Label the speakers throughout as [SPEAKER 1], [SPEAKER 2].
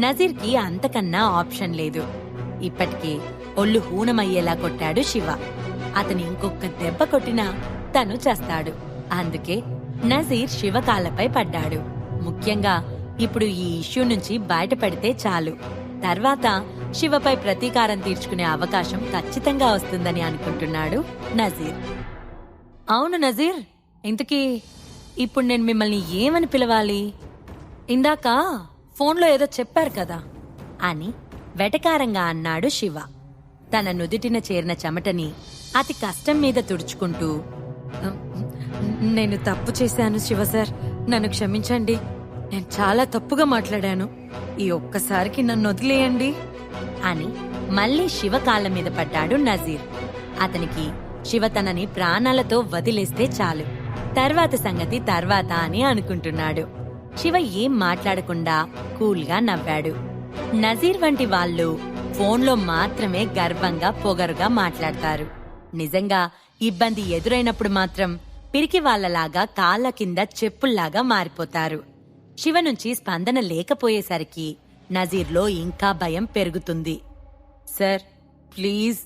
[SPEAKER 1] నజీర్కి అంతకన్నా ఆప్షన్ లేదు. ఇప్పటికే ఒళ్ళు హూనమయ్యేలా కొట్టాడు శివ. అతని ఇంకొక దెబ్బ కొట్టినా తను చేస్తాడు. అందుకే నజీర్ శివ పడ్డాడు. ముఖ్యంగా ఇప్పుడు ఈ ఇష్యూ నుంచి బయటపడితే చాలు. తర్వాత శివపై ప్రతీకారం తీర్చుకునే అవకాశం ఖచ్చితంగా వస్తుందని అనుకుంటున్నాడు నజీర్. అవును నజీర్ ఇంతకీ ఇప్పుడు నేను మిమ్మల్ని ఏమని పిలవాలి? ఇందాక ఫోన్లో ఏదో చెప్పారు కదా అని వెటకారంగా అన్నాడు శివ. తన నుదుటిన చేరిన చెమటని అతి కష్టం మీద తుడుచుకుంటూ నేను తప్పు చేశాను శివ సార్. నన్ను క్షమించండి. నేను చాలా తప్పుగా మాట్లాడాను. ఈ ఒక్కసారికి నన్ను వదిలేయండి. అని మళ్ళీ శివ కాళ్ళ మీద పడ్డాడు నజీర్. అతనికి శివ తనని ప్రాణాలతో వదిలేస్తే చాలు. తర్వాత సంగతి తర్వాత అని అనుకుంటున్నాడు. శివ ఏం మాట్లాడకుండా కూల్గా నవ్వాడు. నజీర్ వంటి వాళ్ళు ఫోన్లో మాత్రమే గర్వంగా పొగరుగా మాట్లాడతారు. నిజంగా ఇబ్బంది ఎదురైనప్పుడు మాత్రం పిరికి వాళ్ళలాగా కాళ్ళ కింద చెప్పుల్లాగా మారిపోతారు. శివ నుంచి స్పందన లేకపోయేసరికి నజీర్లో ఇంకా భయం పెరుగుతుంది. సార్ ప్లీజ్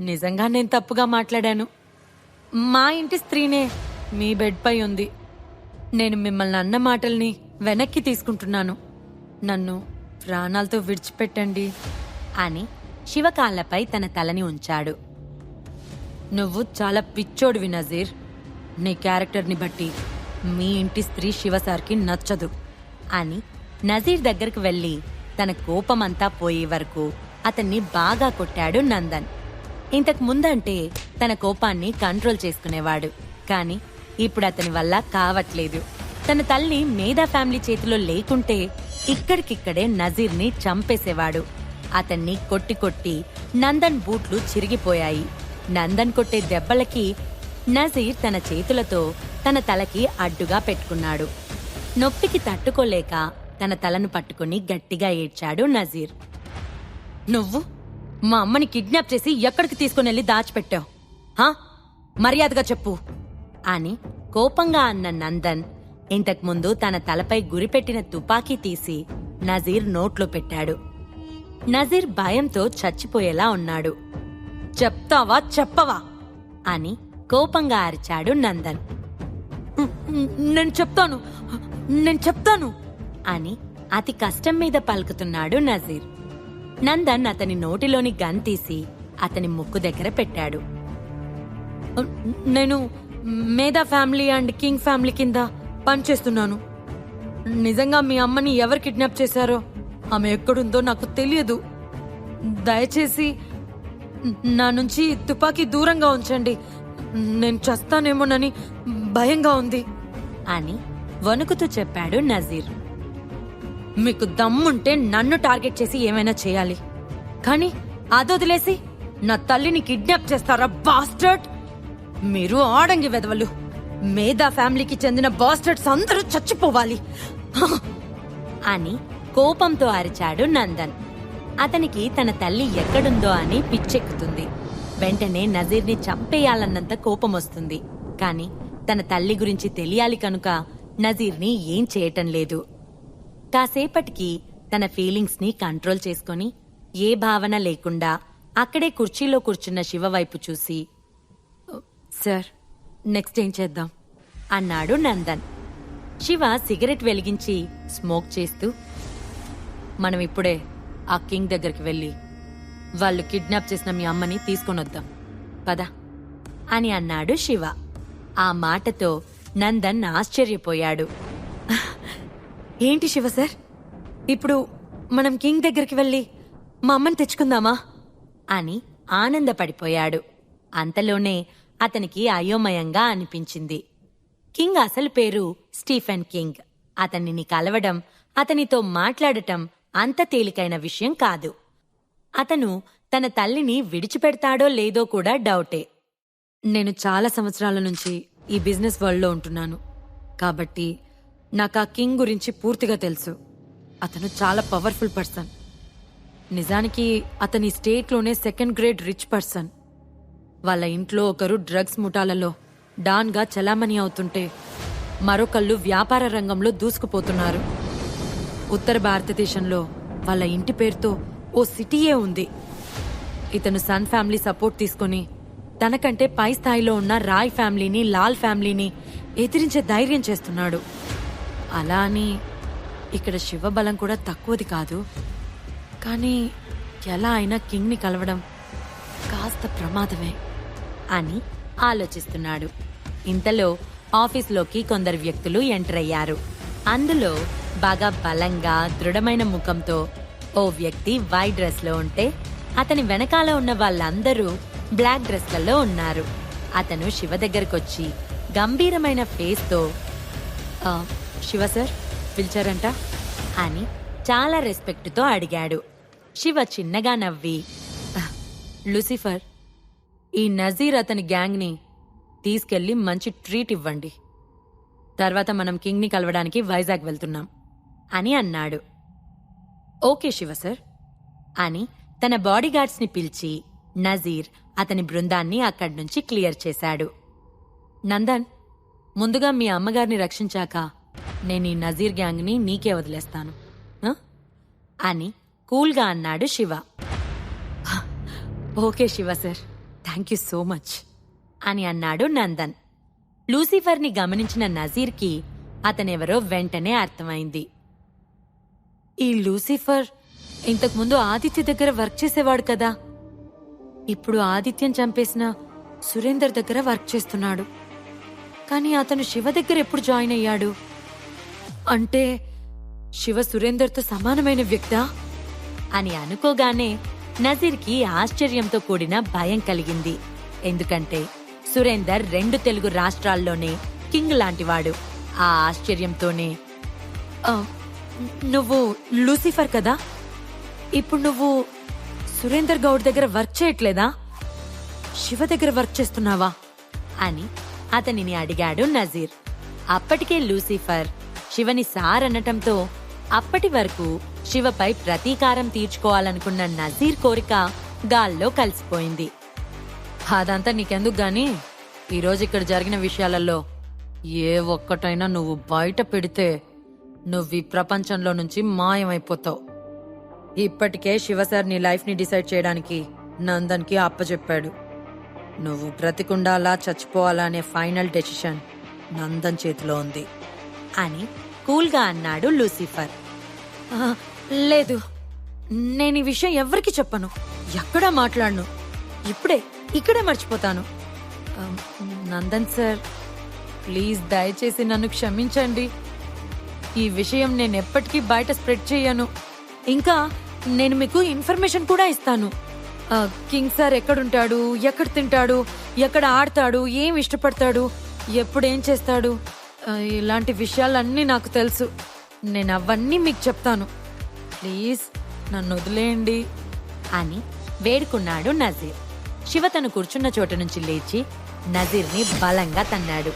[SPEAKER 1] నిజంగా నేను తప్పుగా మాట్లాడాను. మా ఇంటి స్త్రీనే మీ బెడ్పై ఉంది. నేను మిమ్మల్ని అన్న మాటల్ని వెనక్కి తీసుకుంటున్నాను. నన్ను ప్రాణాలతో విడిచిపెట్టండి అని శివకాళ్ళపై తన తలని ఉంచాడు. నువ్వు చాలా పిచ్చోడివి నజీర్. నీ క్యారెక్టర్ని బట్టి మీ ఇంటి స్త్రీ శివసార్కి నచ్చదు అని నజీర్ దగ్గరకు వెళ్ళి తన కోపమంతా పోయే వరకు అతన్ని బాగా కొట్టాడు నందన్. ఇంతకు ముందంటే తన కోపాన్ని కంట్రోల్ చేసుకునేవాడు. కానీ ఇప్పుడు అతని వల్ల కావట్లేదు. తన తల్లి మేధా ఫ్యామిలీ చేతిలో లేకుంటే ఇక్కడికిక్కడే నజీర్ని చంపేసేవాడు. అతన్ని కొట్టి కొట్టి నందన్ బూట్లు చిరిగిపోయాయి. నందన్ కొట్టే దెబ్బలకి నజీర్ తన చేతులతో తన తలకి అడ్డుగా పెట్టుకున్నాడు. నొప్పికి తట్టుకోలేక తన తలను పట్టుకుని గట్టిగా ఏడ్చాడు నజీర్. నువ్వు? మా అమ్మని కిడ్నాప్ చేసి ఎక్కడికి తీసుకుని వెళ్ళి దాచిపెట్టావు? హా? మర్యాదగా చెప్పు. అని కోపంగా అన్న నందన్ ఇంతకుముందు తన తలపై గురిపెట్టిన తుపాకీ తీసి నజీర్ నోట్లో పెట్టాడు. నజీర్ భయంతో చచ్చిపోయేలా ఉన్నాడు. చెప్తావా చెప్పవా? అని కోపంగా అరిచాడు నందన్. నేను చెప్తాను నేను చెప్తాను అని అతి కష్టం మీద పలుకుతున్నాడు నజీర్. నందన్ అతని నోటిలోని గన్ తీసి అతని ముక్కు దగ్గర పెట్టాడు. నేను Medha family and king family కింద పనిచేస్తున్నాను. నిజంగా మీ అమ్మని ఎవరు కిడ్నాప్ చేశారో ఆమె ఎక్కడుందో నాకు తెలియదు. దయచేసి నా నుంచి తుపాకీ దూరంగా ఉంచండి. నేను చస్తానేమోనని భయంగా ఉంది. అని వణుకుతూ చెప్పాడు నజీర్. మీకు దమ్ముంటే నన్ను టార్గెట్ చేసి ఏమైనా చేయాలి. కానీ అదొదిలేసి నా తల్లిని కిడ్నాప్ చేస్తారా బాస్టర్డ్? మీరు ఆడంగి వెదవలు. మేధా ఫ్యామిలీకి చెందిన బాస్టర్డ్స్ అందరూ చచ్చిపోవాలి. అని కోపంతో అరిచాడు నందన్. అతనికి తన తల్లి ఎక్కడుందో అని పిచ్చెక్కుతుంది. వెంటనే నజీర్ని చంపేయాలన్నంత కోపం వస్తుంది కాని తన తల్లి గురించి తెలియాలి కనుక నజీర్ని ఏం చేయటం లేదు. కాసేపటికి తన ఫీలింగ్స్ని కంట్రోల్ చేసుకొని ఏ భావన లేకుండా అక్కడే కుర్చీలో కూర్చున్న శివ వైపు చూసి సార్ నెక్స్ట్ ఏం చేద్దాం? అన్నాడు నందన్. శివ సిగరెట్ వెలిగించి స్మోక్ చేస్తూ మనం ఇప్పుడే ఆ కింగ్ దగ్గరికి వెళ్ళి వాళ్ళు కిడ్నాప్ చేసిన మీ అమ్మని తీసుకొని వద్దాం పదా. అని అన్నాడు శివ. ఆ మాటతో నందన్ ఆశ్చర్యపోయాడు. ఏంటి శివ సార్? ఇప్పుడు మనం కింగ్ దగ్గరికి వెళ్ళి మా అమ్మని తెచ్చుకుందామా? అని ఆనందపడిపోయాడు. అంతలోనే అతనికి అయోమయంగా అనిపించింది. కింగ్ అసలు పేరు స్టీఫెన్ కింగ్. అతనిని కలవడం అతనితో మాట్లాడటం అంత తేలికైన విషయం కాదు. అతను తన తల్లిని విడిచిపెడతాడో లేదో కూడా డౌటే. నేను చాలా సంవత్సరాల నుంచి ఈ బిజినెస్ వరల్డ్లో ఉంటున్నాను. కాబట్టి నాకు ఆ కింగ్ గురించి పూర్తిగా తెలుసు. అతను చాలా పవర్ఫుల్ పర్సన్. నిజానికి అతని స్టేట్లోనే సెకండ్ గ్రేడ్ రిచ్ పర్సన్. వాళ్ళ ఇంట్లో ఒకరు డ్రగ్స్ ముఠాలలో డాన్గా చలామణి అవుతుంటే మరొకళ్ళు వ్యాపార రంగంలో దూసుకుపోతున్నారు. ఉత్తర భారతదేశంలో వాళ్ళ ఇంటి పేరుతో ఓ సిటీయే ఉంది. ఇతను సన్ ఫ్యామిలీ సపోర్ట్ తీసుకొని తనకంటే పై స్థాయిలో ఉన్న రాయ్ ఫ్యామిలీని లాల్ ఫ్యామిలీని ఎదిరించే ధైర్యం చేస్తున్నాడు. అలా అని ఇక్కడ శివబలం కూడా తక్కువది కాదు. కానీ ఎలా అయినా కింగ్ని కలవడం కాస్త ప్రమాదమే. అని ఆలోచిస్తున్నాడు. ఇంతలో ఆఫీస్లోకి కొందరు వ్యక్తులు ఎంటర్ అయ్యారు. అందులో బాగా బలంగా దృఢమైన ముఖంతో ఓ వ్యక్తి వైట్ డ్రెస్లో ఉంటే అతని వెనకాల ఉన్న వాళ్ళందరూ బ్లాక్ డ్రెస్లలో ఉన్నారు. అతను శివ దగ్గరకొచ్చి గంభీరమైన ఫేస్తో శివ సార్ పిలిచారంట? అని చాలా రెస్పెక్ట్తో అడిగాడు. శివ చిన్నగా నవ్వి లూసిఫర్ ఈ నజీర్ అతని గ్యాంగ్ని తీసుకెళ్ళి మంచి ట్రీట్ ఇవ్వండి. తర్వాత మనం కింగ్ని కలవడానికి వైజాగ్ వెళ్తున్నాం అని అన్నాడు. ఓకే శివ సార్ అని తన బాడీగార్డ్స్ని పిలిచి నజీర్ అతని బృందాన్ని అక్కడి నుంచి క్లియర్ చేశాడు. నందన్ ముందుగా మీ అమ్మగారిని రక్షించాక నేను ఈ నజీర్ గ్యాంగ్ని నీకే వదిలేస్తాను. ఆ? అని కూల్గా అన్నాడు Shiva. Okay Shiva sir. Thank you so much అని అన్నాడు నందన్. లూసిఫర్ని గమనించిన నజీర్కి అతనెవరో వెంటనే అర్థమైంది. ఈ లూసిఫర్ ఇంతకుముందు ఆదిత్య దగ్గర వర్క్ చేసేవాడు కదా. ఇప్పుడు ఆదిత్యం చంపేసిన సురేందర్ దగ్గర వర్క్ చేస్తున్నాడు. కానీ అతను శివ దగ్గర ఎప్పుడు జాయిన్ అయ్యాడు? అంటే శివ సురేందర్తో సమానమైన వ్యక్తా? అని అనుకోగానే నజీర్కి ఆశ్చర్యంతో కూడిన భయం కలిగింది. ఎందుకంటే సురేందర్ రెండు తెలుగు రాష్ట్రాల్లోనే కింగ్ లాంటివాడు. ఆ ఆశ్చర్యంతోనే నువ్వు లూసిఫర్ కదా? ఇప్పుడు నువ్వు సురేందర్ గౌడ్ దగ్గర వర్క్ చేయట్లేదా? శివ దగ్గర వర్క్ చేస్తున్నావా? అని అతనిని అడిగాడు నజీర్. అప్పటికే లూసిఫర్ శివని సార్ అనటంతో అప్పటి వరకు శివపై ప్రతీకారం తీర్చుకోవాలనుకున్న నజీర్ కోరిక గాల్లో కలిసిపోయింది. అదంతా నీకెందుకు గాని? ఈరోజు ఇక్కడ జరిగిన విషయాలలో ఏ ఒక్కటైనా నువ్వు బయట పెడితే నువ్వు ఈ ప్రపంచంలో నుంచి మాయమైపోతావు. ఇప్పటికే శివసార్ నీ లైఫ్ని డిసైడ్ చేయడానికి నందన్కి అప్పచెప్పాడు నువ్వు బ్రతికుండాలా చచ్చిపోవాలా అనే ఫైనల్ డెసిషన్ నందన్ చేతిలో ఉంది. అని కూల్గా అన్నాడు లూసిఫర్. లేదు. నేను ఈ విషయం ఎవరికి చెప్పను. ఎక్కడా మాట్లాడను. ఇప్పుడే ఇక్కడే మర్చిపోతాను. నందన్ సార్ ప్లీజ్ దయచేసి నన్ను క్షమించండి. ఈ విషయం నేను ఎప్పటికీ బయట స్ప్రెడ్ చేయను. ఇంకా నేను మీకు ఇన్ఫర్మేషన్ కూడా ఇస్తాను. కింగ్ సార్ ఎక్కడుంటాడు ఎక్కడ తింటాడు ఎక్కడ ఆడతాడు ఏం ఇష్టపడతాడు ఎప్పుడు ఏం చేస్తాడు? ఇలాంటి విషయాలన్నీ నాకు తెలుసు. నేను అవన్నీ మీకు చెప్తాను. ప్లీజ్ నన్ను వదిలేయండి. అని వేడుకున్నాడు నజీర్. శివ తను కూర్చున్న చోట నుంచి లేచి నజీర్ని బలంగా తన్నాడు.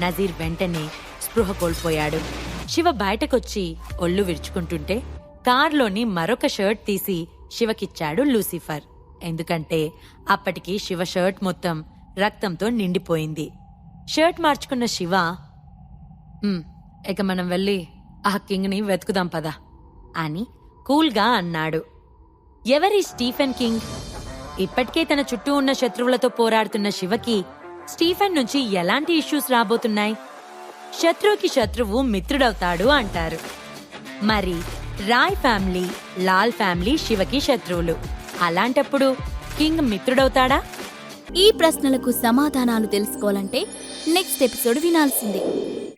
[SPEAKER 1] నజీర్ వెంటనే స్పృహ కోల్పోయాడు. శివ బయటకొచ్చి ఒళ్ళు విరుచుకుంటుంటే కార్లోని మరొక షర్ట్ తీసి శివకిచ్చాడు లూసిఫర్. ఎందుకంటే అప్పటికి శివ షర్ట్ మొత్తం రక్తంతో నిండిపోయింది. షర్ట్ మార్చుకున్న శివ "ఉమ్, ఇక మనం వెళ్ళి ఆ కింగ్ని వెతుకుదాం పదా. అని కూల్గా అన్నాడు. ఎవరి స్టీఫెన్ కింగ్? ఇప్పటికే తన చుట్టూ ఉన్న శత్రువులతో పోరాడుతున్న శివకి స్టీఫెన్ నుంచి ఎలాంటి ఇష్యూస్ రాబోతున్నాయి? శత్రువుకి శత్రువు మిత్రుడవుతాడు అంటారు. మరి రాయ్ ఫ్యామిలీ లాల్ ఫ్యామిలీ శివకి శత్రువులు. అలాంటప్పుడు కింగ్ మిత్రుడవుతాడా?
[SPEAKER 2] ఈ ప్రశ్నలకు సమాధానాలు తెలుసుకోవాలంటే నెక్స్ట్ ఎపిసోడ్ వినాల్సిందే.